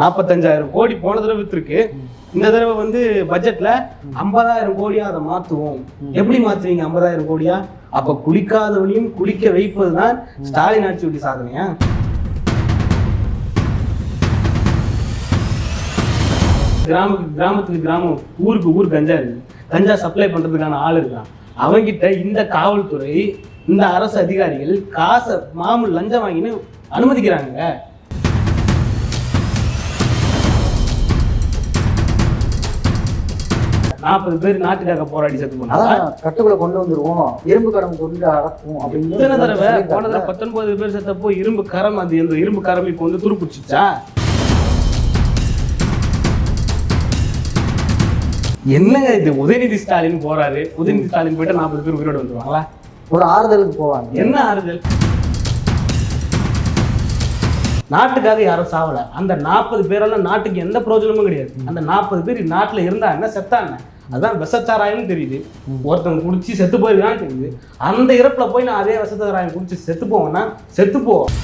நாற்பத்தஞ்சாயிரம் கோடி போன தடவை வித்துருக்கு. இந்த தடவை வந்து பட்ஜெட்ல ஐம்பதாயிரம் கோடியா அதை மாத்துவோம். எப்படி மாத்துவீங்க ஐம்பதாயிரம் கோடியா? அப்ப குளிக்காதவனையும் குளிக்க வைப்பதுதான் ஸ்டாலின் ஆட்சி விட்டு சாதனையா? கிராமத்துக்கு கிராமத்துக்கு கிராமம் ஊருக்கு ஊர் கஞ்சா இருக்கு. கஞ்சா சப்ளை பண்றதுக்கான ஆள் இருக்கான். அவங்கிட்ட இந்த காவல்துறை இந்த அரசு அதிகாரிகள் காசை மாமூல் லஞ்சம் வாங்கின்னு அனுமதிக்கிறாங்க நாற்பது பேர் நாட்டுக்காக போராடி செத்து போனாங்க. கட்டுக்குள்ள கொண்டு வந்துருவோம். இரும்பு கடம் கொண்டு அடக்கும் அப்படின்னு இத்தனை தடவை போன. தடவை பத்தொன்பது பேர் செத்தப்போ இரும்பு கரம் அது இந்த இரும்பு கரம் இப்போ வந்து துருப்பிடிச்சிச்சா? என்னங்க இது? உதயநிதி ஸ்டாலின் போறாரு. உதயநிதி ஸ்டாலின் போயிட்டு நாற்பது பேர் உயிரோடு வந்துருவாங்களா? ஒரு ஆறுதலுக்கு போவாங்க. என்ன ஆறுதல்? நாட்டுக்காக யாரும் சாவல. அந்த நாற்பது பேரெல்லாம் நாட்டுக்கு எந்த பிரயோஜனமும் கிடையாது. அந்த நாற்பது பேர் நாட்டுல இருந்தா என்ன? செத்தா என்ன அதுதான் விஷச்சாராயம்னு தெரியுது. ஒருத்தன் குடிச்சு செத்து போயிருக்கான்னு தெரியுது. அந்த இறப்புல போய் நான் அதே விஷச்சாராயம் குடிச்சு செத்து போவேன்னா செத்து போவோம்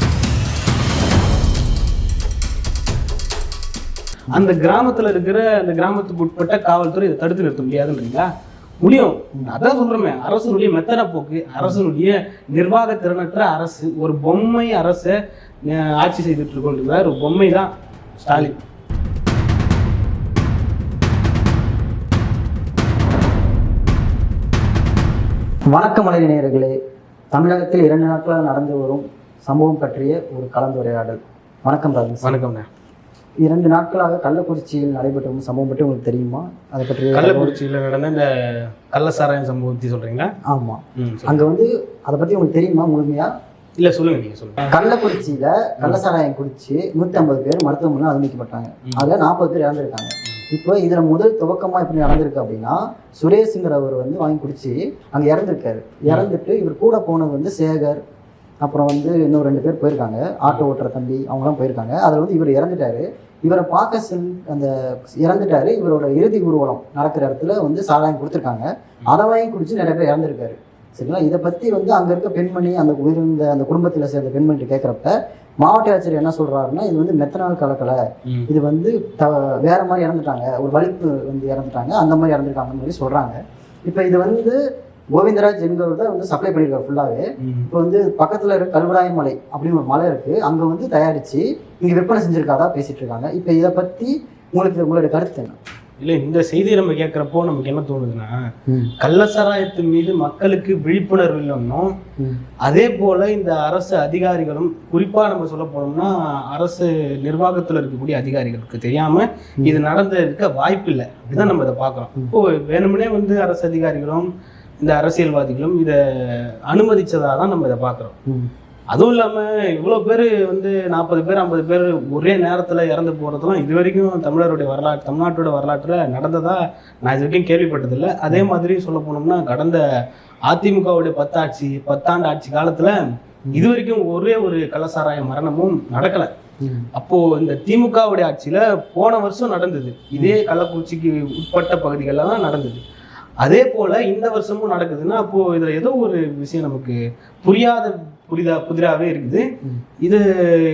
அந்த கிராமத்துல இருக்கிற அந்த கிராமத்துக்கு உட்பட்ட காவல்துறை இதை தடுத்து நிறுத்த முடியாதுன்றீங்களா முடியும். அதான் சொல்றோமே. அரசனுடைய மெத்தன போக்கு அரசனுடைய நிர்வாக திறனற்ற அரசு ஒரு பொம்மை அரசை ஆட்சி செய்துட்டு இருக்கோன்ற ஒரு பொம்மை தான் ஸ்டாலின். வணக்கம் மலை நேயர்களே. தமிழகத்தில் இரண்டு நாட்களாக நடந்து வரும் சம்பவம் பற்றிய ஒரு கலந்துரையாடல். வணக்கம் ராஜன் வணக்கம்ண்ணே இரண்டு நாட்களாக கள்ளக்குறிச்சியில் நடைபெற்ற ஒரு சம்பவம் பற்றி உங்களுக்கு தெரியுமா? அதை பற்றி கள்ளக்குறிச்சியில் நடந்த இந்த கள்ளசாராயம் சம்பவத்தை சொல்றீங்களா? ஆமா. அங்க வந்து அதை பத்தி உங்களுக்கு தெரியுமா முழுமையா? இல்ல சொல்லுங்க நீங்க சொல்லுங்க. கள்ளக்குறிச்சியில கள்ளசாராயம் குடிச்சு நூத்தி ஐம்பது பேர் மருத்துவமனையில் அனுமதிக்கப்பட்டாங்க. அதுல நாற்பது பேர் இறந்துருக்காங்க. இப்போ இதுல முதல் துவக்கமா எப்படி நடந்திருக்கு அப்படின்னா சுரேஷுங்கிறவர் வந்து வாங்கி குடிச்சு அங்க இறந்துருக்காரு. இறந்துட்டு இவர் கூட போனது வந்து சேகர் அப்புறம் வந்து இன்னும் ரெண்டு பேர் போயிருக்காங்க. ஆட்டோ ஓட்டுற தம்பி அவங்களாம் போயிருக்காங்க. அதில் வந்து இவர் இறந்துட்டாரு. இவரை பார்க்க செல் அந்த இறந்துட்டாரு. இவரோட இறுதி ஊர்வலம் நடக்கிற இடத்துல வந்து சாராயம் கொடுத்துருக்காங்க. அதை வாங்கி குடிச்சு நிறைய பேர் இறந்துருக்காரு. சரிங்களா? இதை பற்றி வந்து அங்கே இருக்க பெண்மணி அந்த உயிரிழந்த அந்த குடும்பத்தில் சேர்ந்த பெண்மணிட்டு கேட்குறப்ப மாவட்ட ஆட்சியர் என்ன சொல்றாருன்னா இது வந்து மெத்தனால் கலக்கலை. இது வந்து த வேற மாதிரி இறந்துட்டாங்க. ஒரு வலிப்பு வந்து இறந்துட்டாங்க. அந்த மாதிரி இறந்துருக்காங்கன்னு சொல்லி சொல்றாங்க. இப்போ இது வந்து கோவிந்தராஜ் என்பவர் தான் வந்து சப்ளை பண்ணியிருக்காரு ஃபுல்லாகவே. இப்போ வந்து பக்கத்தில் இருக்க கல்வராய மலை அப்படின்னு ஒரு மலை இருக்கு. அங்கே வந்து தயாரித்து இங்கே விற்பனை செஞ்சிருக்காதா பேசிட்டு இருக்காங்க. இப்போ இதை பற்றி உங்களுக்கு உங்களுடைய கருத்து என்ன? இல்ல இந்த செய்தியை நம்ம கேட்குறப்போ நமக்கு என்ன தோணுதுன்னா கள்ளசாராயத்தின் மீது மக்களுக்கு விழிப்புணர்வு இல்லைன்னும் அதே போல இந்த அரசு அதிகாரிகளும் குறிப்பா நம்ம சொல்ல போனோம்னா அரசு நிர்வாகத்துல இருக்கக்கூடிய அதிகாரிகளுக்கு தெரியாம இது நடந்திருக்க வாய்ப்பு இல்லை. அப்படிதான் நம்ம இதை பார்க்குறோம். இப்போ வேணும்னே வந்து அரசு அதிகாரிகளும் இந்த அரசியல்வாதிகளும் இதை அனுமதிச்சதா தான் நம்ம இதை பார்க்குறோம். அதுவும் இல்லாம இவ்வளவு பேர் வந்து நாற்பது பேர் ஐம்பது பேர் ஒரே நேரத்துல இறந்து போறதெல்லாம் இது வரைக்கும் தமிழருடைய வரலாற்று தமிழ்நாட்டோட வரலாற்றுல நடந்ததா நான் இது வரைக்கும் கேள்விப்பட்டதில்லை. அதே மாதிரி சொல்ல போனோம்னா கடந்த அதிமுகவுடைய பத்தாட்சி பத்தாண்டு ஆட்சி காலத்துல இது வரைக்கும் ஒரே ஒரு கள்ளசாராய மரணமும் நடக்கல. அப்போ இந்த திமுகவுடைய ஆட்சியில போன வருஷம் நடந்தது. இதே கள்ளக்குறிச்சிக்கு உட்பட்ட பகுதிகளில் தான் நடந்தது. அதே போல இந்த வருஷமும் நடக்குதுன்னா அப்போ இதுல ஏதோ ஒரு விஷயம் நமக்கு புரியாத புரிதா புதிராவே இருக்குது. இது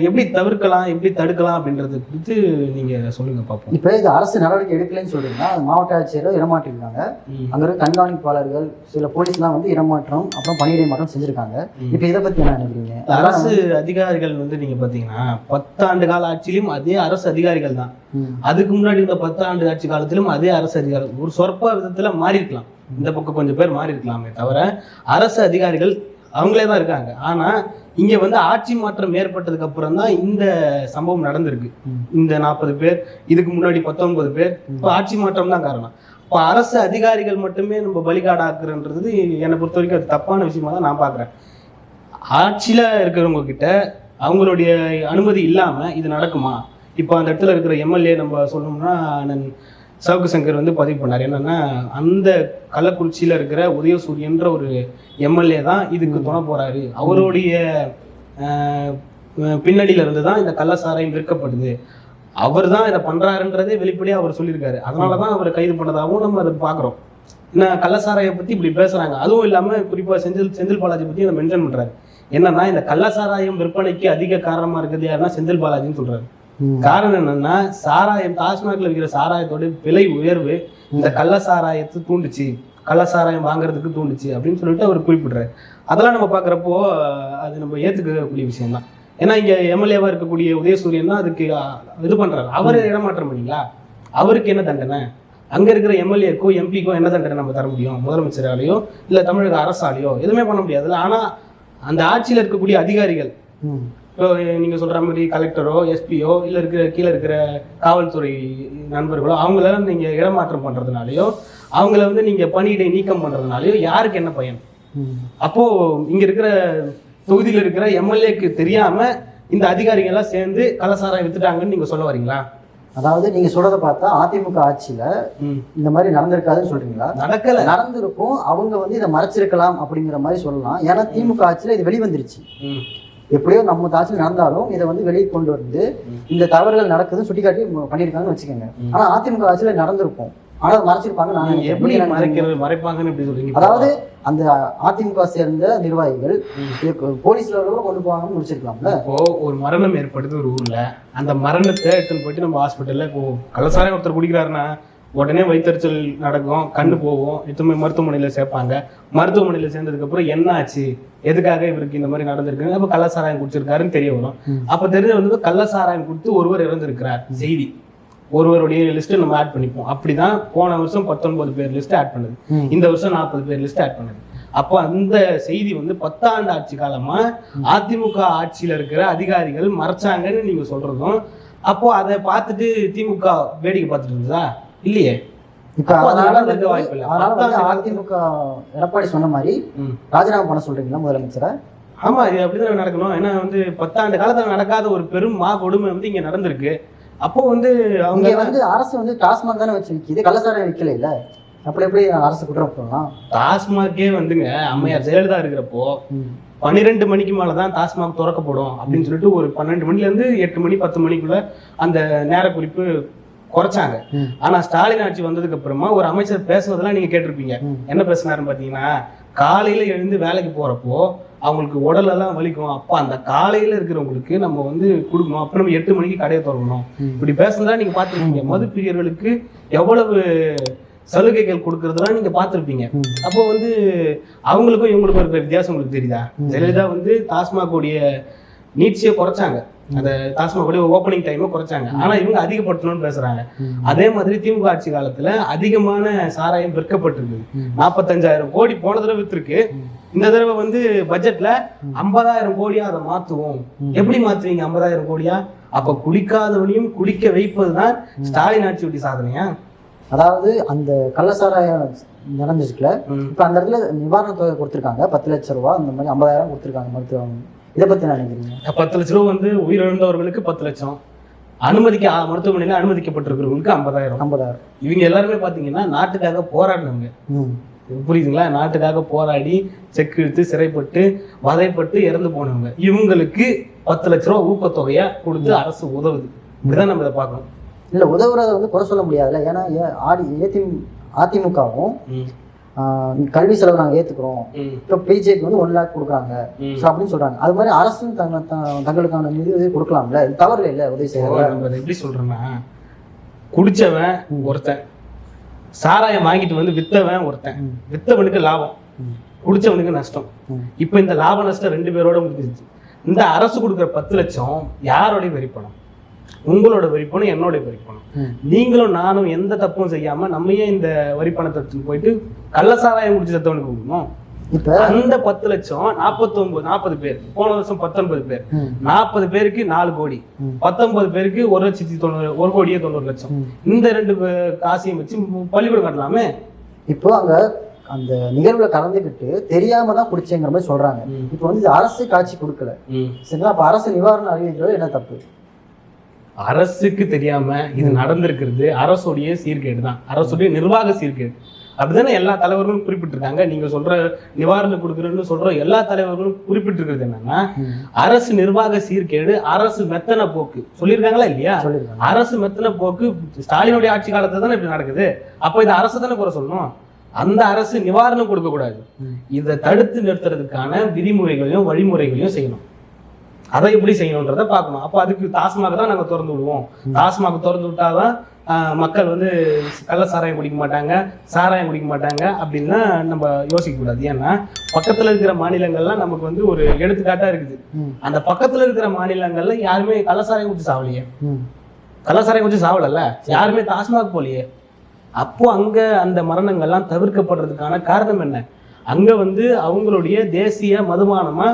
எப்படி தவிர்க்கலாம் எப்படி தடுக்கலாம் அப்படின்றது குறித்து நீங்க சொல்லுங்க பார்ப்போம். இப்போ இது அரசு நடவடிக்கை எடுக்கலைன்னு சொல்றீங்கன்னா அது மாவட்ட ஆட்சியரை இடமாற்றிருக்காங்க. ம். அங்க இருக்க கண்காணிப்பாளர்கள் சில போலீஸ்லாம் வந்து இடமாற்றம் அப்புறம் பணியிடை மாற்றம் செஞ்சிருக்காங்க. இப்போ இதை பத்தி என்ன நினைக்கிறீங்க? அரசு அதிகாரிகள் வந்து நீங்க பாத்தீங்கன்னா பத்தாண்டு கால ஆட்சியிலும் அதே அரசு அதிகாரிகள் தான். அதுக்கு முன்னாடி இந்த பத்தாண்டு ஆட்சி காலத்திலும் அதே அரசு அதிகாரிகள். ஒரு சொற்ப விதத்துல மாறி இருக்கலாம் இந்த பக்கம் கொஞ்சம் பேர் மாறி இருக்கலாமே தவிர அரசு அதிகாரிகள் அவங்களே தான் இருக்காங்க. ஆனா இங்க வந்து ஆட்சி மாற்றம் ஏற்பட்டதுக்கு அப்புறம் தான் இந்த சம்பவம் நடந்திருக்கு. இந்த நாற்பது பேர் இதுக்கு முன்னாடி பத்தொன்பது பேர் இப்போ ஆட்சி மாற்றம் தான் காரணம். இப்போ அரசு அதிகாரிகள் மட்டுமே நம்ம பலிகாடாக்குறன்றது என்னை பொறுத்த வரைக்கும் அது தப்பான விஷயமா தான் நான் பார்க்குறேன். ஆட்சியில் இருக்கிறவங்க கிட்ட அவங்களுடைய அனுமதி இல்லாமல் இது நடக்குமா? இப்போ அந்த இடத்துல இருக்கிற எம்எல்ஏ நம்ம சொல்லணும்னா சவுக்கு சங்கர் வந்து பதிவு பண்ணார். என்னன்னா அந்த கள்ளக்குறிச்சியில் இருக்கிற உதயசூரியன்ற ஒரு எம்எல்ஏ தான் இதுக்கு துணை போறாரு. அவருடைய பின்னணியில இருந்து தான் இந்த கள்ளசாராயம் விற்கப்படுது. அவர் தான் இதை பண்றாருன்றதே வெளிப்படையா அவர் சொல்லியிருக்காரு. அதனால தான் அவரை கைது பண்ணதாகவும் நம்ம அதை பார்க்குறோம். என்ன கள்ளசாராயை பத்தி இப்படி பேசுறாங்க. அதுவும் இல்லாம குறிப்பா செந்தில் செந்தில் பாலாஜி பத்தி அதை மென்ஷன் பண்றாரு. என்னன்னா இந்த கள்ளசாராயம் விற்பனைக்கு அதிக காரணமா இருக்கிறது யாருன்னா செந்தில் பாலாஜின்னு சொல்றாரு. ம். காரணம் என்னன்னா சாராயம் டாஸ்மாக்ல விற்கிற சாராயத்தோட விலை உயர்வு இந்த கள்ள சாராயத்தை தூண்டுச்சு. கள்ள சாராயம் வாங்குறதுக்கு தூண்டுச்சு அப்படின்னு சொல்லிட்டு அவர் குறிப்பிடுறாரு. அதெல்லாம் நம்ம பார்க்குறப்போ அது நம்ம ஏற்றுக்கக்கூடிய விஷயம் தான் ஏன்னா இங்க எம்எல்ஏவா இருக்கக்கூடிய உதயசூரியன் தான் அதுக்கு இது பண்றாரு. அவர் இடமாற்றம் பண்ணீங்களா? அவருக்கு என்ன தண்டனை? அங்க இருக்கிற எம்எல்ஏக்கோ எம்பிக்கோ என்ன தண்டனை நம்ம தர முடியும்? முதலமைச்சராலேயோ இல்ல தமிழக அரசாலேயோ? எதுவுமே பண்ண முடியாது ஆனா அந்த ஆட்சியில இருக்கக்கூடிய அதிகாரிகள். இப்போ நீங்க சொல்ற மாதிரி கலெக்டரோ எஸ்பியோ இல்ல இருக்கிற கீழே இருக்கிற காவல்துறை நண்பர்களோ அவங்களெல்லாம் நீங்க இடமாற்றம் பண்றதுனாலயோ அவங்கள வந்து நீங்க பணியிடை நீக்கம் பண்றதுனாலயோ யாருக்கு என்ன பயன்? ம். அப்போ இங்க இருக்கிற தொகுதியில் இருக்கிற எம்எல்ஏக்கு தெரியாம இந்த அதிகாரிகள் எல்லாம் சேர்ந்து கலசாராயம் வித்துட்டாங்கன்னு நீங்க சொல்ல வரீங்களா? அதாவது நீங்க சொல்றத பார்த்தா அதிமுக ஆட்சியில. இந்த மாதிரி நடந்திருக்காதுன்னு சொல்றீங்களா? நடக்கல. நடந்திருக்கும். அவங்க வந்து இதை மறைச்சிருக்கலாம் அப்படிங்கிற மாதிரி சொல்லலாம். ஏன்னா திமுக ஆட்சியில இது வெளிவந்துருச்சு. எப்படியோ நம்ம ஆட்சியில் நடந்தாலும் இதை வந்து வெளியே கொண்டு வந்து இந்த தவறுகள் நடக்குதுன்னு சுட்டிக்காட்டி பண்ணியிருக்காங்கன்னு வச்சுக்கோங்க. ஆனா அதிமுக ஆட்சியில நடந்திருக்கும். ஆனா மறைச்சிருப்பாங்க நான். எப்படி? மறைக்கிறது மறைப்பாங்கன்னு எப்படி சொல்றீங்க? அதாவது அந்த அதிமுக சேர்ந்த நிர்வாகிகள் போலீஸ்ல கூட கொண்டு போவாங்கன்னு முடிச்சிருக்கலாம்ல? இப்போ ஒரு மரணம் ஏற்படுது ஒரு ஊர்ல. அந்த மரணத்தை எடுத்துன்னு போயிட்டு நம்ம ஹாஸ்பிட்டல்ல இப்போ ஒருத்தர் குடிக்கிறாருன்னா உடனே வயிற்றுச்சல் நடக்கும் கண்ணு போகும். எத்தனை மருத்துவமனையில சேர்ப்பாங்க. மருத்துவமனையில சேர்ந்ததுக்கு அப்புறம் என்ன ஆச்சு எதுக்காக இவருக்கு இந்த மாதிரி நடந்திருக்கு அப்ப கள்ளசாராயம் குடிச்சிருக்காருன்னு தெரிய வரும். அப்ப தெரிஞ்ச வந்து கள்ளசாராயம் கொடுத்து ஒருவர் இறந்திருக்கிறார். செய்தி. ஒருவருடைய லிஸ்ட் நம்ம ஆட் பண்ணிப்போம். அப்படிதான் போன வருஷம் பத்தொன்பது பேர் லிஸ்ட் ஆட் பண்ணுது. இந்த வருஷம் நாற்பது பேர் லிஸ்ட் ஆட் பண்ணுது. அப்போ அந்த செய்தி வந்து பத்தாண்டு ஆட்சி காலமா அதிமுக ஆட்சியில இருக்கிற அதிகாரிகள் மறைச்சாங்கன்னு நீங்க சொல்றதும் அப்போ அதை பார்த்துட்டு திமுக வேடிக்கை பார்த்துட்டு இருந்ததா? இல்லையே. இப்ப அதனால. அதனால அதிமுக எடப்பாடி சொன்ன மாதிரி. ராஜினாமா பண்ண சொல்றீங்களா முதலமைச்சரை? ஆமா இது அப்படிதான் நடக்கணும். ஏன்னா வந்து பத்தாண்டு காலத்துல நடக்காத ஒரு பெரும் மா கொடுமை வந்து இங்க நடந்திருக்கு. அப்போ வந்து அவங்க வந்து அரசு வந்து டாஸ்மாக் தானே வச்சு விற்கிது கள்ளசாரம் விற்கல இல்ல? அப்படி எப்படி அரசு குற்றம் போடலாம்? டாஸ்மாகே வந்துங்க அம்மையார் ஜெயலலிதா இருக்கிறப்போ பன்னிரெண்டு மணிக்கு மேல தான் டாஸ்மாக் திறக்கப்படும் அப்படின்னு சொல்லிட்டு ஒரு பன்னெண்டு மணில இருந்து எட்டு மணி பத்து மணிக்குள்ள அந்த நேர குறிப்பு குறைச்சாங்க. ஆனா ஸ்டாலின் ஆட்சி வந்ததுக்கு அப்புறமா ஒரு அமைச்சர் பேசுனதெல்லாம் நீங்க கேட்டிருப்பீங்க. என்ன பேசினாருன்னு பாத்தீங்கன்னா காலையில எழுந்து வேலைக்கு போறப்போ அவங்களுக்கு உடல் எல்லாம் வலிக்கும் அப்ப அந்த காலையில இருக்கிறவங்களுக்கு நம்ம வந்து கொடுக்கணும் அப்ப நம்ம எட்டு மணிக்கு கடையை திறக்கணும் ம். இப்படி பேசுனதா நீங்க பார்த்திருப்பீங்க மது பிரியர்களுக்கு எவ்வளவு சலுகைகள் கொடுக்கறதெல்லாம் நீங்க பார்த்திருப்பீங்க. அப்போ வந்து அவங்களுக்கும் இவங்களுக்கும் இருக்கிற வித்தியாசம் உங்களுக்கு தெரியுதா. ஜெயலலிதா வந்து டாஸ்மாக் உடைய நீட்சியை குறைச்சாங்க. அந்த உடைய ஓப்பனிங் டைமை குறைச்சாங்க. ஆனா இவங்க அதிகப்படுத்தணும்னு பேசுறாங்க. அதே மாதிரி திமுக ஆட்சி காலத்துல அதிகமான சாராயம் விற்கப்பட்டிருக்கு. நாற்பத்தஞ்சாயிரம் கோடி போன தடவை வித்திருக்கு. இந்த தடவை வந்து பட்ஜெட்ல ஐம்பதாயிரம் கோடியா அதை மாத்துவோம். எப்படி மாத்துவீங்க ஐம்பதாயிரம் கோடியா? அப்ப குடிக்காதவனையும் குடிக்க வைப்பதுதான் ஸ்டாலின் ஆட்சியுடைய சாதனையா? அதாவது அந்த கள்ளசாராயம் நடந்துச்சுல. இப்ப அந்த இடத்துல நிவாரண தொகை கொடுத்துருக்காங்க. பத்து லட்சம் ரூபாய் அந்த மாதிரி ஐம்பதாயிரம் கொடுத்துருக்காங்க மருத்துவம் இதை என்ன நினைக்கிறீங்க? பத்து லட்ச ரூபா வந்து உயிரிழந்தவர்களுக்கு பத்து லட்சம். அனுமதிக்க மருத்துவமனையில அனுமதிக்கப்பட்டிருக்கிறவங்களுக்கு ஐம்பதாயிரம். ஐம்பதாயிரம். இவங்க எல்லாருமே பாத்தீங்கன்னா நாட்டுக்காக போராடினவங்க. புரியுதுங்களா? நாட்டுக்காக போராடி செக் இழுத்து சிறைப்பட்டு வதைப்பட்டு இறந்து போனவங்க. இவங்களுக்கு பத்து லட்ச ரூபா ஊக்கத்தொகையா கொடுத்து அரசு உதவுது. இப்படிதான் நம்ம இதை பார்க்கணும். இல்ல உதவுறத வந்து குறை சொல்ல முடியாதுல்ல. ஏன்னா ஏ- ஆடி ஏதி அதிமுகவும் கல்வி செலவு நாங்க ஏத்துக்கிறோம். ம், இப்போ பிஜேபி வந்து ஒன் லேக் கொடுக்குறாங்க. ஸோ அப்படின்னு சொல்றாங்க. அது மாதிரி அரசும் தங்க தங்களுக்கான நிதி உதவி கொடுக்கலாம்ல? இது தவறு இல்லை உதவி இதை எப்படி சொல்றோம்னா குடிச்சவன் ம். ஒருத்தன் சாராயம் வாங்கிட்டு வந்து வித்தவன் ஒருத்தன். வித்தவனுக்கு லாபம். ம். குடிச்சவனுக்கு நஷ்டம். இப்போ இந்த லாப நஷ்டம் ரெண்டு பேரோட முடிஞ்சிருச்சு. இந்த அரசு கொடுக்குற பத்து லட்சம் யாரோடைய வரிப்பணம் உங்களோட வரிப்பணம் என்னோட வரிப்பணம். நீங்களும் நானும் எந்த தப்பும் செய்யாம நம்ம ஏன் இந்த வரிப்பணத்தை போயிட்டு கள்ளசாராயம் குடிச்சு செத்தவனுக்கு கொடுக்கணும் இப்போ அந்த பத்து லட்சம் நாற்பத்தொன்பது நாற்பது பேர் போன வருஷம் பத்தொன்பது பேர். நாற்பது பேருக்கு நாலு கோடி. பத்தொன்பது பேருக்கு ஒரு லட்சத்தி தொண்ணூறு ஒரு கோடியே தொண்ணூறு லட்சம். இந்த ரெண்டு காசையும் வச்சு பள்ளிக்கூடம் கட்டலாமே இப்போ அங்க அந்த நிகழ்வுல கலந்துக்கிட்டு தெரியாம தான் குடிச்சேங்கிற மாதிரி சொல்றாங்க. இப்போ வந்து அரசு காட்சி கொடுக்கல. சரிங்களா அப்ப அரசு நிவாரணம் அறிவிக்கிறது என்ன தப்பு அரசுக்கு தெரியாம இது நடந்திருக்கிறது. அரசுடைய சீர்கேடு தான். அரசுடைய நிர்வாக சீர்கேடு. அப்படிதானே எல்லா தலைவர்களும் குறிப்பிட்டிருக்காங்க. நீங்க சொல்ற நிவாரணம் கொடுக்குறேன்னு சொல்ற எல்லா தலைவர்களும் குறிப்பிட்டிருக்கிறது என்னன்னா. அரசு நிர்வாக சீர்கேடு அரசு மெத்தன போக்கு. சொல்லியிருக்காங்களா இல்லையா? அரசு மெத்தன போக்கு ஸ்டாலினுடைய ஆட்சி காலத்துல தானே இப்படி நடக்குது. அப்ப இந்த அரசு தானே குறை சொல்லணும்? அந்த அரசு நிவாரணம் கொடுக்க கூடாது. இதை தடுத்து நிறுத்துறதுக்கான விதிமுறைகளையும் வழிமுறைகளையும் செய்யணும். அதை எப்படி செய்யணுன்றதை பார்க்கணும். அப்போ அதுக்கு டாஸ்மாக் தான் நாங்கள் திறந்து விடுவோம். டாஸ்மாக் திறந்து விட்டாதான் மக்கள் வந்து கள்ள சாராயம் குடிக்க மாட்டாங்க சாராயம் குடிக்க மாட்டாங்க அப்படின்னா நம்ம யோசிக்க கூடாது. ஏன்னா பக்கத்துல இருக்கிற மாநிலங்கள்லாம் நமக்கு வந்து ஒரு எடுத்துக்காட்டா இருக்குது. அந்த பக்கத்துல இருக்கிற மாநிலங்கள்ல யாருமே கள்ள சாராயம் குடிச்சு சாவலையே. ம். கள்ளசாராயம் குடிச்சு சாவலல்ல? யாருமே டாஸ்மாக் போலையே. அப்போ அங்க அந்த மரணங்கள்லாம் தவிர்க்கப்படுறதுக்கான காரணம் என்ன? அங்க வந்து அவங்களுடைய தேசிய மதுபானமா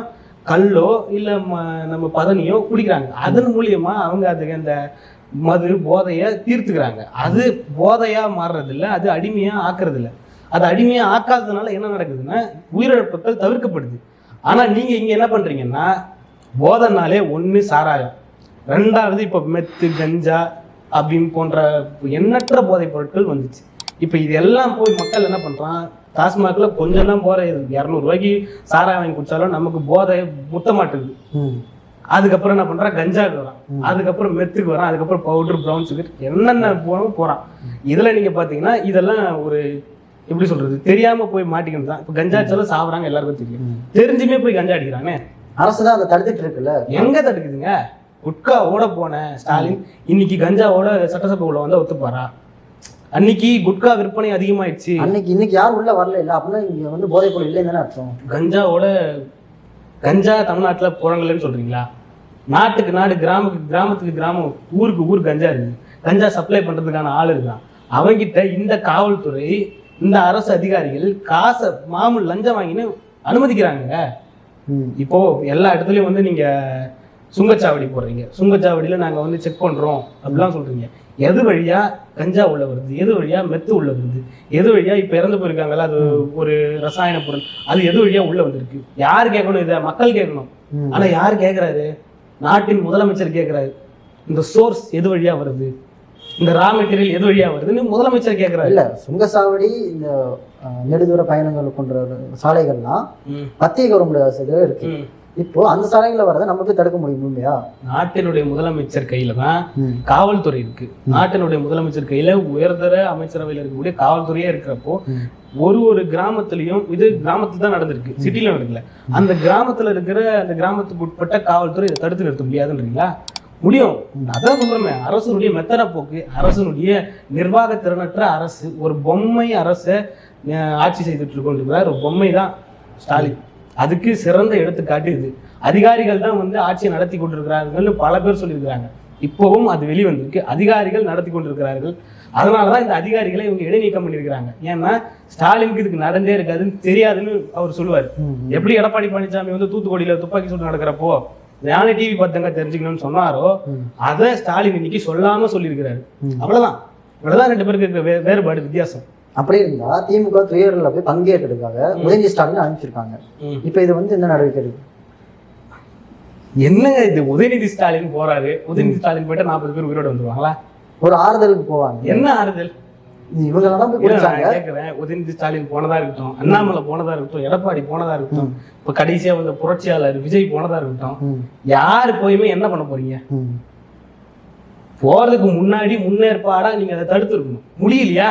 கல்லோ இல்லை ம- நம்ம பதனியோ குடிக்கிறாங்க. அதன் மூலியமா அவங்க அதுக்கு அந்த மது போதையை தீர்த்துக்கிறாங்க. அது போதையாக மாறுறதில்ல அது அடிமையாக ஆக்குறது அது அடிமையாக ஆக்காததுனால என்ன நடக்குதுன்னா உயிரிழப்புகள் தவிர்க்கப்படுது. ஆனால் நீங்கள் இங்கே என்ன பண்ணுறீங்கன்னா போதைனாலே ஒன்று சாராயம். ரெண்டாவது இப்போ மெத்து கஞ்சா அப்படின்னு போன்ற எண்ணற்ற போதைப் பொருட்கள் வந்துச்சு. இப்போ இது எல்லாம் போய் மக்கள் என்ன பண்ணுறான் டாஸ்மாக்ல கொஞ்சம் தான் போதை இரநூறுவாய்க்கு சாராயம் வாங்கி குடிச்சாலும் நமக்கு போதை முத்த மாட்டுது. அதுக்கப்புறம் என்ன பண்றான் கஞ்சாக்கு வரான் அதுக்கப்புறம் மெத்துக்கு வரான் அதுக்கப்புறம் பவுடர் ப்ரௌன் சுகர் என்னென்ன போனோம் போறான். இதுல நீங்க பாத்தீங்கன்னா இதெல்லாம் ஒரு எப்படி சொல்றது? தெரியாம போய் மாட்டிக்கிறது தான். இப்போ கஞ்சா அடிச்சாலும் சாப்பிட்றாங்க எல்லாருக்கும் தெரியும். தெரிஞ்சுமே போய் கஞ்சா அடிக்கிறாங்க அரசு தான் அதை தடுத்துட்டு இருக்குல்ல? எங்க தடுக்குதுங்க? குட்கா ஓட போன ஸ்டாலின் இன்னைக்கு கஞ்சாவோட சட்டசபைக்குள்ள வந்து ஒத்துப்பாரா? அன்னைக்கு குட்கா விற்பனை அதிகமாயிடுச்சு. அன்னைக்கு இன்னைக்கு யாரும் உள்ள வரல இல்ல அப்படின்னா இங்க வந்து போதைப் பொருள் இல்லைன்னு தானே அர்த்தம். கஞ்சாவோட கஞ்சா தமிழ்நாட்டுல புறங்கலன்னு சொல்றீங்களா? நாட்டுக்கு நாடு கிராமத்துக்கு கிராமத்துக்கு கிராமம் ஊருக்கு ஊர் கஞ்சா இருக்கு. கஞ்சா சப்ளை பண்றதுக்கான ஆள் இருக்கான். அவங்கிட்ட இந்த காவல்துறை இந்த அரசு அதிகாரிகள் காசை மாமூல் லஞ்சம் வாங்கின்னு அனுமதிக்கிறாங்க. இப்போ எல்லா இடத்துலயும் வந்து நீங்க சுங்கச்சாவடி போடுறீங்க. சுங்கச்சாவடியில நாங்க வந்து செக் பண்றோம். அப்படிலாம் சொல்றீங்க. எது வழியா கஞ்சா உள்ள வருது? எது வழியா மெத்து உள்ள வருது? எது வழியா இப்ப இறந்து போயிருக்காங்கல்ல அது ஒரு ரசாயன பொருள். அது எது வழியா உள்ள வந்திருக்கு? யார் கேட்கணும் இதை? மக்கள் கேட்கணும். ஆனா யார் கேட்கறாரு? நாட்டின் முதலமைச்சர் கேட்கறாரு. இந்த சோர்ஸ் எது வழியா வருது? இந்த ரா மெட்டீரியல் எது வழியா வருதுன்னு முதலமைச்சர் கேட்கறாரு. இல்ல சுங்கசாவடி இந்த நெடுதூர பயணங்கள் கொண்ட சாலைகள்லாம் மத்திய கவர்மெண்ட் இருக்கு. ம். இப்போ அந்த சாலைகளை வரதை நமக்கு தடுக்க முடியும் இல்லையா நாட்டினுடைய முதலமைச்சர் கையில தான் காவல்துறை இருக்கு. நாட்டினுடைய முதலமைச்சர் கையில உயர்தர அமைச்சரவையில் இருக்கக்கூடிய காவல்துறையே இருக்கிறப்போ. ஒரு ஒரு கிராமத்திலையும் இது கிராமத்துல தான் நடந்திருக்கு. சிட்டில நடக்கல. அந்த கிராமத்துல இருக்கிற அந்த கிராமத்துக்கு உட்பட்ட காவல்துறை இதை தடுத்து நிறுத்த முடியாதுன்றீங்களா? முடியும். அதான் சொல்றேன். அரசனுடைய மெத்தன போக்கு அரசனுடைய நிர்வாக திறனற்ற அரசு ஒரு பொம்மை அரசை ஆட்சி செய்துட்டு இருக்கோம் ஒரு பொம்மை தான் ஸ்டாலின். அதுக்கு சிறந்த எடுத்துக்காட்டு இது. அதிகாரிகள் தான் வந்து ஆட்சியை நடத்தி கொண்டிருக்கிறார்கள்னு பல பேர் சொல்லியிருக்கிறாங்க. இப்போவும் அது வெளிவந்திருக்கு. அதிகாரிகள் நடத்தி கொண்டிருக்கிறார்கள். அதனால தான் இந்த அதிகாரிகளை இவங்க இடைநீக்கம் பண்ணியிருக்கிறாங்க. ஏன்னா ஸ்டாலினுக்கு இதுக்கு நடந்தே இருக்காதுன்னு தெரியாதுன்னு அவர் சொல்லுவார். எப்படி எடப்பாடி பழனிசாமி வந்து தூத்துக்குடியில துப்பாக்கி சூடு நடக்கிறப்போ நானே டிவி பார்த்தங்க தெரிஞ்சுக்கணும்னு சொன்னாரோ. அதை ஸ்டாலின் இன்னைக்கு சொல்லாம சொல்லியிருக்கிறாரு. அவ்வளவுதான். இவ்வளவுதான் ரெண்டு பேருக்கு இருக்கிற வேறுபாடு வித்தியாசம். அப்படி இருந்தா திமுக துயரில் போய் பங்கேற்கிறதுக்காக உதயநிதி ஸ்டாலின் அனுப்பிச்சிருக்காங்க. இப்போ இது வந்து என்ன நடவடிக்கை இருக்கு என்னங்க இது? உதயநிதி ஸ்டாலின் போறாரு. உதயநிதி ஸ்டாலின் போயிட்டு நாற்பது பேர் உயிரோட வந்துருவாங்களா? ஒரு ஆறுதலுக்கு போவாங்க. என்ன ஆறுதல்? இவங்க கேட்கிறேன் உதயநிதி ஸ்டாலின் போனதா இருக்கட்டும் அண்ணாமலை போனதா இருக்கட்டும் எடப்பாடி போனதா இருக்கட்டும் இப்ப கடைசியா வந்த புரட்சியாளர் விஜய் போனதா இருக்கட்டும் யாரு போயுமே என்ன பண்ண போறீங்க. போறதுக்கு முன்னாடி முன்னேற்பாடா நீங்க அதை தடுத்துருக்கணும். முடியலையா?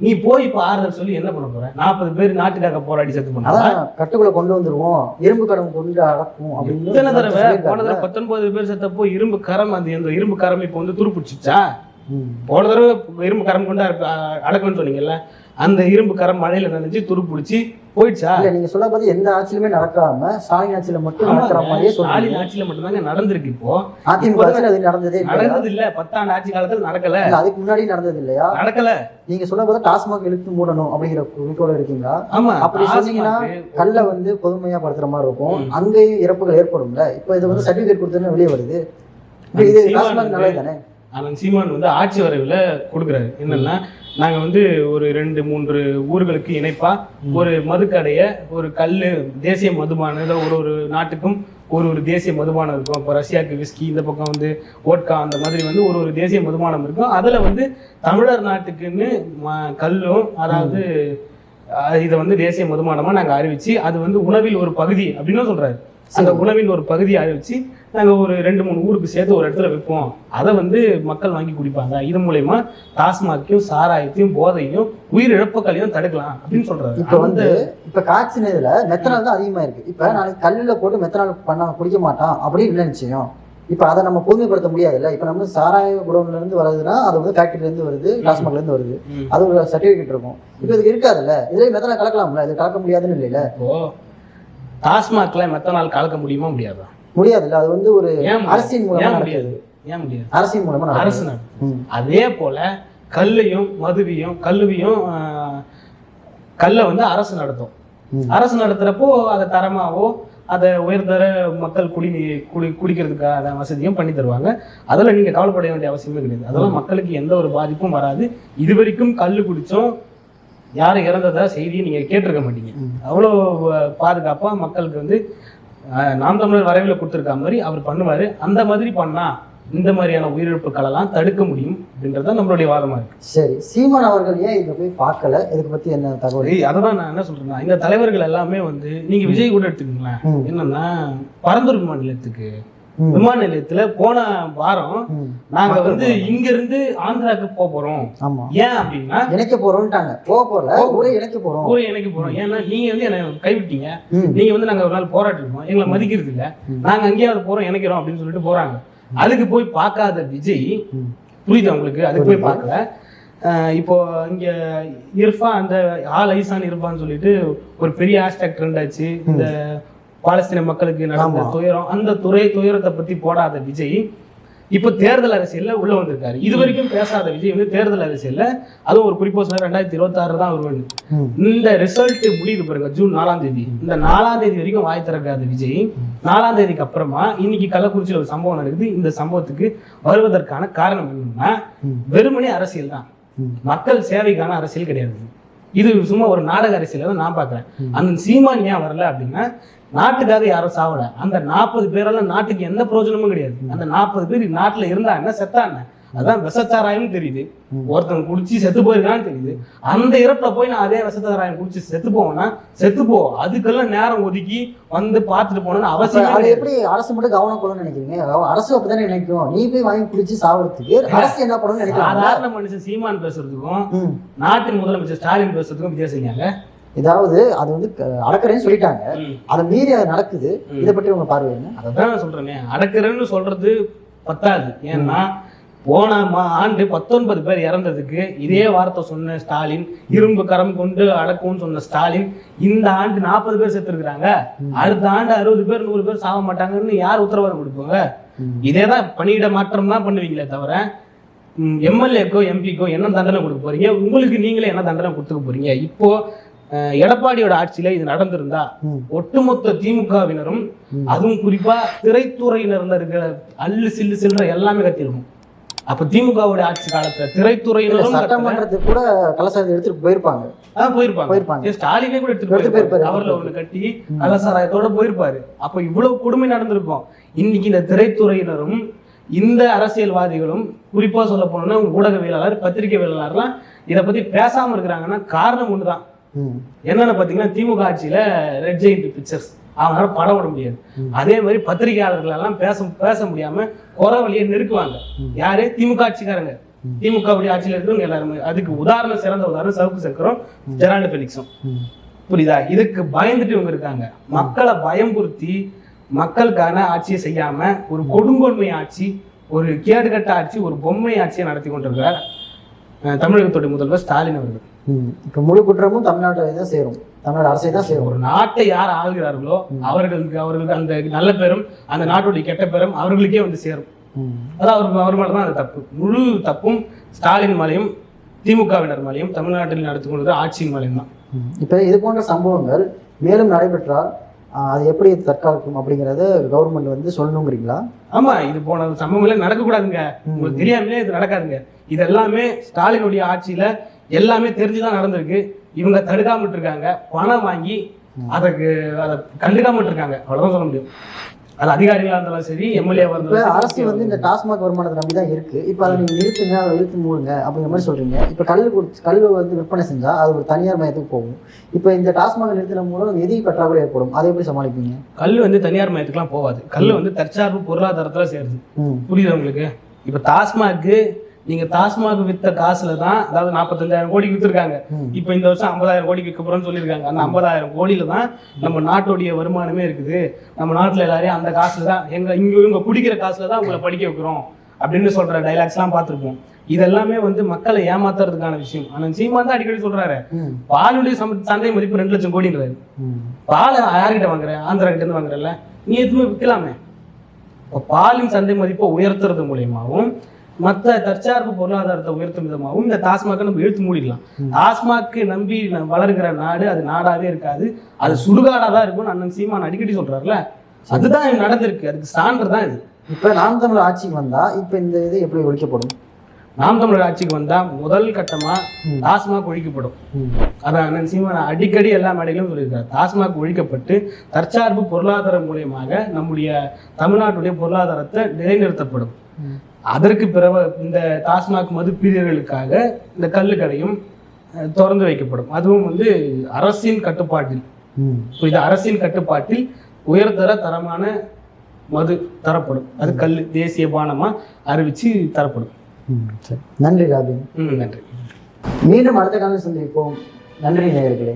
நீ போய் இப்ப ஆறுதல் சொல்லி என்ன பண்ண போற? நாற்பது பேர் நாட்டுக்காக போராடி செத்து பண்ணா அதான் கட்டுக்குள்ள கொண்டு வந்துருவோம். இரும்பு கடன் கொண்டு அடக்கும் அப்படின்னு தடவை போன. தடவை பத்தொன்பது பேர் செத்தப்போ இரும்பு கரம் அந்த இரும்பு கரம் இப்போ வந்து துருப்பிடிச்சிச்சா. போன தடவை இரும்பு கரம் கொண்டு அடக்க- அடக்கணும்னு சொன்னீங்கல்ல. அந்த இரும்பு கரம் மழையில நனைஞ்சு துருப்பிடிச்சு போயிடுச்சா? இல்ல நீங்க சொல்ல போது எந்த ஆட்சியிலுமே நடக்காம ஸ்டாலின் ஆட்சியில மட்டும் நடக்கிற மாதிரியே ஸ்டாலின் ஆட்சியில மட்டும்தாங்க நடந்திருக்கு இப்போ. அதிமுக ஆட்சியில அது நடந்ததே நடந்தது இல்ல பத்தாண்டு ஆட்சி காலத்துல நடக்கல. அதுக்கு முன்னாடி நடந்தது இல்லையா? நடக்கல. நீங்க சொல்ல போது டாஸ்மாக் இழுத்து மூடணும் அப்படிங்கிற குறிக்கோள் இருக்கீங்களா? ஆமா அப்படி சொன்னீங்கன்னா கல்ல வந்து பொதுமையா படுத்துற மாதிரி இருக்கும். அங்கேயும் இறப்புகள் ஏற்படும்ல? இப்போ இது வந்து சர்டிபிகேட் கொடுத்தோன்னு வெளியே வருது. இது டாஸ்மாக் நல்லது தானே? அண்ணன் சீமான் வந்து ஆட்சி வரைவில் கொடுக்குறாரு. என்னென்னா நாங்கள் வந்து ஒரு ரெண்டு மூன்று ஊர்களுக்கு இணைப்பாக ஒரு மதுக்கடையை ஒரு கல் தேசிய மதுபானம் ஏதோ ஒரு ஒரு நாட்டுக்கும் ஒரு ஒரு தேசிய மதுபானம் இருக்கும். இப்போ ரஷ்யாவுக்கு விஸ்கி இந்த பக்கம் வந்து ஓட்கா அந்த மாதிரி வந்து ஒரு ஒரு தேசிய மதுபானம் இருக்கும். அதில் வந்து தமிழர் நாட்டுக்குன்னு ம- கல்லும் அதாவது இதை வந்து தேசிய மதுமானமாக நாங்கள் அறிவிச்சு அது வந்து உணவில் ஒரு பகுதி அப்படின்னு சொல்கிறாரு அந்த உணவின் ஒரு பகுதியை வச்சு நாங்க ஒரு ரெண்டு மூணு ஊருக்கு சேர்த்து ஒரு இடத்துல விற்போம் அதை வந்து மக்கள் வாங்கி குடிப்பாங்க. இது மூலயமா டாஸ்மாக்கையும் சாராயத்தையும் போதையும் உயிர் இழப்புகளையும் தடுக்கலாம் அப்படின்னு சொல்றாரு. இப்போ வந்து இப்போ காய்ச்சினதுல மெத்தனால் தான் அதிகமாக இருக்கு இப்போ நாளைக்கு கல்லில் போட்டு மெத்தனால் பண்ண குடிக்க மாட்டான் அப்படின்னு இல்லை நிச்சயம். இப்போ அதை நம்ம பொதுமைப்படுத்த முடியாதுல்ல. இப்போ நம்ம சாராய குடோன்ல இருந்து வருதுன்னா அது வந்து ஃபேக்டரியில இருந்து வருது டாஸ்மாக்ல இருந்து வருது. அது ஒரு சர்டிஃபிகேட் இருக்கும். இப்போ இதுக்கு இருக்காதுல்ல. இதுலேயே மெத்தனால் கலக்கலாம்ல. இது கலக்க முடியாதுன்னு இல்லைல்ல. டாஸ்மாக்ல மெத்தனால் கலக்க முடியுமா? முடியாதா? முடியாதுல்ல அது வந்து ஒரு? அரசின் மூலமா முடியாது? ஏன் முடியாது? அரசின் மூலமா அரசு. அதே போல கல்லையும் மதுவையும் கல்லுவையும் ஆஹ், கல்லை வந்து அரசு நடத்தும். அரசு நடத்துறப்போ அதை தரமாவோ அதை உயர்தர மக்கள் குடி குடி குடிக்கிறதுக்கான வசதியும் பண்ணி தருவாங்க. அதில் நீங்கள் கவலைப்பட வேண்டிய அவசியமே கிடையாது. அதெல்லாம் மக்களுக்கு எந்த ஒரு பாதிப்பும் வராது. இது வரைக்கும் கல் குடிச்சோம் யாரும் இறந்ததா செய்தியை நீங்கள் கேட்டிருக்க மாட்டீங்க. அவ்வளோ பாதுகாப்பாக மக்களுக்கு வந்து நாம் தமிழர் வரைவில் கொடுத்துருக்க மாதிரி அவர் பண்ணுவார் அந்த மாதிரி பண்ணா இந்த மாதிரியான உயிரிழப்புகளெல்லாம் தடுக்க முடியும் அப்படின்றது நம்மளுடைய வாதமா இருக்கு சரி சீமான் அவர்கள் ஏன் இதை போய் பார்க்கல இதுக்கு பத்தி என்ன தகவல் ஏய், அததான் நான் என்ன சொல்றேன்னா இந்த தலைவர்கள் எல்லாமே வந்து நீங்க விஜய் கூட எடுத்துக்கங்களேன். என்னன்னா பரந்தூர் விமான நிலையத்துக்கு ம். விமான நிலையத்துல போன வாரம். நாங்க வந்து. இங்க இருந்து ஆந்திராக்கு போக போறோம். ஏன் அப்படின்னா இணைக்க போறோம்ட்டாங்க. போக போறல ஊரே இணைக்க போறோம். ஊரை இணைக்க போறோம். ஏன்னா நீங்க வந்து என்னை கைவிட்டீங்க. நீங்க வந்து நாங்க ஒரு நாள் போராட்டம் இருக்கோம் எங்களை மதிக்கிறது இல்ல. நாங்க அங்கேயாவது போறோம் இணைக்கிறோம் அப்படின்னு சொல்லிட்டு போறாங்க. அதுக்கு போய் பார்க்காத விஜய். புரியுது உங்களுக்கு? அதுக்கு போய். பார்க்கல. இப்போ இங்க இர்ஃபா அந்த ஆல் ஐசான் இர்ஃபான்னு சொல்லிட்டு ஒரு பெரிய ஹேஷ்டாக் ட்ரெண்ட் ஆச்சு. இந்த பாலஸ்தீன மக்களுக்கு நடந்த. துயரம் அந்த துறை துயரத்தை பத்தி போடாத விஜய் இப்போ தேர்தல் அரசியல்ல உள்ள வந்திருக்காரு இது வரைக்கும் பேசாத விஜய் வந்து தேர்தல் அரசியல்ல அதுவும் ஒரு குறிப்பா சொன்னா ரெண்டாயிரத்தி இருபத்தாறு தான் வருவாரு ம். இந்த ரிசல்ட் முடியுது பாருங்க ஜூன் நாலாம் தேதி இந்த நாலாம் தேதி வரைக்கும் வாய் திறக்காத விஜய் நாலாம் தேதிக்கு அப்புறமா இன்னைக்கு கள்ளக்குறிச்சியில் ஒரு சம்பவம் நடக்குது இந்த சம்பவத்துக்கு வருவதற்கான காரணம் என்னன்னா. வெறுமனே அரசியல் தான். மக்கள் சேவைக்கான அரசியல் கிடையாது இது சும்மா ஒரு நாடக அரசியல் தான் நான் பார்க்குறேன் ம். அந்த சீமான் ஏன் வரல அப்படின்னா நாட்டுக்காக யாரும் சாவல. அந்த நாற்பது பேரெல்லாம் நாட்டுக்கு எந்த பிரயோஜனமும் கிடையாது. அந்த நாற்பது பேர் நாட்டுல இருந்தா என்ன செத்தா என்ன? அதான் விஷச்சாராயம் தெரியுது. ஒருத்தன் குடிச்சு செத்து போயிருக்கான்னு தெரியுது. அந்த இறப்புல போய் நான் அதே விஷச்சாராயம் குடிச்சு செத்து போவேன்னா செத்து போ. அதுக்கெல்லாம் நேரம் ஒதுக்கி வந்து பார்த்துட்டு அப்ப அவசியம் அது எப்படி அரசு மட்டும் கவனம் கொள்ளணும்னு நினைக்கிறீங்க அரசு அப்படித்தானே நினைக்கும். நீ போய் வாங்கி குடிச்சு சாவறதுக்கு அரசு என்ன பண்ணணும்னு நினைக்கலாம் சாதாரண மனுஷன் சீமான் பேசுறதுக்கும். நாட்டின் முதலமைச்சர் ஸ்டாலின் பேசுறதுக்கும் வித்தியாசங்க இதாவது அது வந்து அடக்குறேன்னு சொல்லிட்டாங்க. அதை மீறி அது நடக்குது. இதை பற்றி உங்க பார்வை என்ன? அதான் நான் சொல்றேனே அடக்குறேன்னு சொல்றது பத்தாது. ஏன்னா போன ஆண்டு பத்தொன்பது பேர் இறந்ததுக்கு இதே வார்த்தை சொன்ன ஸ்டாலின் இரும்பு கரம் கொண்டு அடக்கும்னு சொன்ன ஸ்டாலின் இந்த ஆண்டு நாற்பது பேர் செத்துருக்குறாங்க. அடுத்த ஆண்டு அறுபது பேர் நூறு பேர் சாக மாட்டாங்கன்னு யார் உத்தரவாதம் கொடுப்பாங்க? ம். இதே தான் பணியிட மாற்றம் தான் பண்ணுவீங்களே தவிர எம்எல்ஏக்கோ எம்பிக்கோ என்ன தண்டனை கொடுக்க போறீங்க? உங்களுக்கு நீங்களே என்ன தண்டனை கொடுத்துக்க போறீங்க? இப்போ எடப்பாடியோட ஆட்சியில இது நடந்திருந்தா. ஒட்டுமொத்த திமுகவினரும். அதுவும் குறிப்பா திரைத்துறையினர்ல இருக்கிற அல்லு சில்லு சில்லற எல்லாமே கத்திருக்கும் அப்ப திமுகவுடைய ஆட்சி காலத்துல திரைத்துறையினரும் கத்தல. சட்டமன்றத்துக்கு கூட கலசாரத்தை எடுத்துட்டு போயிருப்பாங்க போயிருப்பாங்க போயிருப்பாங்க. ஸ்டாலினே கூட எடுத்துட்டு எடுத்து போயிருப்பாரு. கவர்ல ஒண்ணு கட்டி கலசாராயத்தோட போயிருப்பாரு அப்ப இவ்வளவு கொடுமை நடந்திருக்கும் இன்னைக்கு இந்த திரைத்துறையினரும் இந்த அரசியல்வாதிகளும் குறிப்பா சொல்ல போனோம்னா ஊடகவியலாளர் பத்திரிகையாளர்லாம் இதை பத்தி பேசாம இருக்கிறாங்கன்னா காரணம் ஒண்ணுதான். என்னன்னு பாத்தீங்கன்னா திமுக ஆட்சியில ரெட் ஜெயிண்ட் பிக்சர்ஸ் அவங்களால படம் விட முடியாது. அதே மாதிரி பத்திரிகையாளர்கள் எல்லாம் பேச பேச முடியாம குறை வழியை நெருக்குவாங்க. யாரு? திமுக ஆட்சிக்காரங்க. திமுக ஆட்சியில இருக்கிறவங்க எல்லாருமே. அதுக்கு உதாரணம் சிறந்த உதாரணம் சவுக்கு சக்கரம் ஜெரால்டு பெலிக்ஸும். புரியுதா? இதுக்கு பயந்துட்டு இவங்க இருக்காங்க. மக்களை பயம்புறுத்தி மக்களுக்கான ஆட்சியை செய்யாம ஒரு கொடுங்கோன்மை ஆட்சி ஒரு கேடுகட்ட ஆட்சி ஒரு பொம்மை ஆட்சியை நடத்தி கொண்டிருக்கிறார் தமிழகத்துடைய முதல்வர் ஸ்டாலின் அவர்கள். இப்ப முழு குற்றமும் தமிழ்நாட்டை தான் சேரும். தமிழ்நாடு அரசை தான் சேரும். ஒரு நாட்டை யார் ஆள்கிறார்களோ அவர்களுக்கு அவர்களுக்கு அந்த நல்ல பேரும் அந்த நாட்டுடைய கெட்ட பேரும் அவர்களுக்கே வந்து சேரும். அதான் அவர் அவர் மேல தான் அது தப்பு. முழு தப்பும் ஸ்டாலின் மேலையும் திமுகவினர் மேலையும் தமிழ்நாட்டில் நடத்தி கொண்டது ஆட்சியின் மேலையும் தான். இப்ப இது போன்ற சம்பவங்கள் மேலும் நடைபெற்றால் அது எப்படி தற்காக்கும் அப்படிங்கறத கவர்மெண்ட் வந்து சொல்லணுங்கிறீங்களா? ஆமா இது போன சம்பவங்களே நடக்கக்கூடாதுங்க. உங்களுக்கு தெரியாமலே இது நடக்காதுங்க. இது எல்லாமே ஸ்டாலினுடைய ஆட்சியில எல்லாமே தெரிஞ்சுதான் நடந்திருக்கு. இவங்க தடுக்காம இருக்காங்க பணம் வாங்கி அதுக்கு அதை கண்டுக்காம இருக்காங்க அவ்வளவுதான் சொல்ல முடியும். அது அதிகாரிகளா இருந்தாலும் சரி எம்எல்ஏவா இப்போ இருந்தாலும் அரசு வந்து இந்த டாஸ்மாக் வருமானத்தை நம்பி தான் இருக்கு. இப்போ அதை நீங்க நிறுத்துங்க அதை இழுத்து மூடுங்க அப்படிங்கிற மாதிரி சொல்றீங்க. இப்போ கல் குடிச்சு கல் வந்து விற்பனை செஞ்சா அது ஒரு தனியார் மையத்துக்கு போகும். இப்போ இந்த டாஸ்மாக் நிறுத்தின மூலம் நிதி பற்றாக்குறை ஏற்படும். அதை எப்படி சமாளிப்பீங்க? கல் வந்து தனியார் மையத்துக்குலாம் போகாது. கல் வந்து தற்சார்பு பொருளாதாரத்துல சேருது. புரியுதா உங்களுக்கு? இப்ப டாஸ்மாக்கு நீங்க டாஸ்மாக் வித்த காசுல தான் அதாவது நாற்பத்தஞ்சாயிரம் கோடிக்கு வித்துருக்காங்க. இப்போ இந்த வருஷம் ஐம்பதாயிரம் கோடிக்கு விற்க போறோம்னு சொல்லியிருக்காங்க. அந்த ஐம்பதாயிரம் கோடியில தான் நம்ம நாட்டுடைய வருமானமே இருக்குது. நம்ம நாட்டுல எல்லாரையும் அந்த காசுல தான் எங்க இங்க இவங்க குடிக்கிற காசுல தான் உங்களை படிக்க வைக்கிறோம் அப்படின்னு சொல்ற டைலாக்ஸ்லாம் பார்த்திருப்போம். இதெல்லாமே வந்து மக்களை ஏமாத்துறதுக்கான விஷயம். ஆனா சீமான் தான் அடிக்கடி சொல்றாரு. பாலுடைய சந்தை மதிப்பு ரெண்டு லட்சம் கோடின்றாரு. பாலை யார்கிட்ட வாங்குற ஆந்திரா கிட்ட இருந்து வாங்குறல்ல நீ எதுவுமே விற்கலாமே? இப்போ பாலின் சந்தை மதிப்பை உயர்த்துறது மூலியமாகவும் மற்ற தற்சார்பு பொருளாதாரத்தை உயர்த்தும் விதமாகவும் இந்த டாஸ்மாகை நம்ம இழுத்து மூடிடலாம். டாஸ்மாக்கு நம்பி வளர்கிற நாடு அது நாடாவே இருக்காது. அது சுடுகாடா தான் இருக்கும்னு அண்ணன் சீமான் அடிக்கடி சொல்றாருல அதுதான் நடந்திருக்கு. அதுக்கு சான்று தான் இது. இப்போ நாம் தமிழர் ஆட்சிக்கு வந்தா இப்போ இந்த இது எப்படி ஒழிக்கப்படும்? நாம் தமிழர் ஆட்சிக்கு வந்தா முதல் கட்டமா. டாஸ்மாக் ஒழிக்கப்படும். அதான் அண்ணன் சீமான் அடிக்கடி எல்லா மேடையிலும் சொல்லியிருக்காரு. டாஸ்மாக் ஒழிக்கப்பட்டு தற்சார்பு பொருளாதாரம் மூலியமாக நம்முடைய தமிழ்நாட்டுடைய பொருளாதாரத்தை நிலைநிறுத்தப்படும். அதற்கு பிறகு இந்த டாஸ்மாக் மது பிரியர்களுக்காக இந்த கள்ளுக்கடையும் அஹ், திறந்து வைக்கப்படும். அதுவும் வந்து அரசின் கட்டுப்பாட்டில். இது அரசின் கட்டுப்பாட்டில் உயர்தர தரமான மது தரப்படும். அது கல் தேசிய பானமா அறிவிச்சு தரப்படும். ம் சரி. நன்றி ராபின். ம் நன்றி. மீண்டும் அடுத்த காலம் சந்திப்போம். நன்றி நேயர்களே.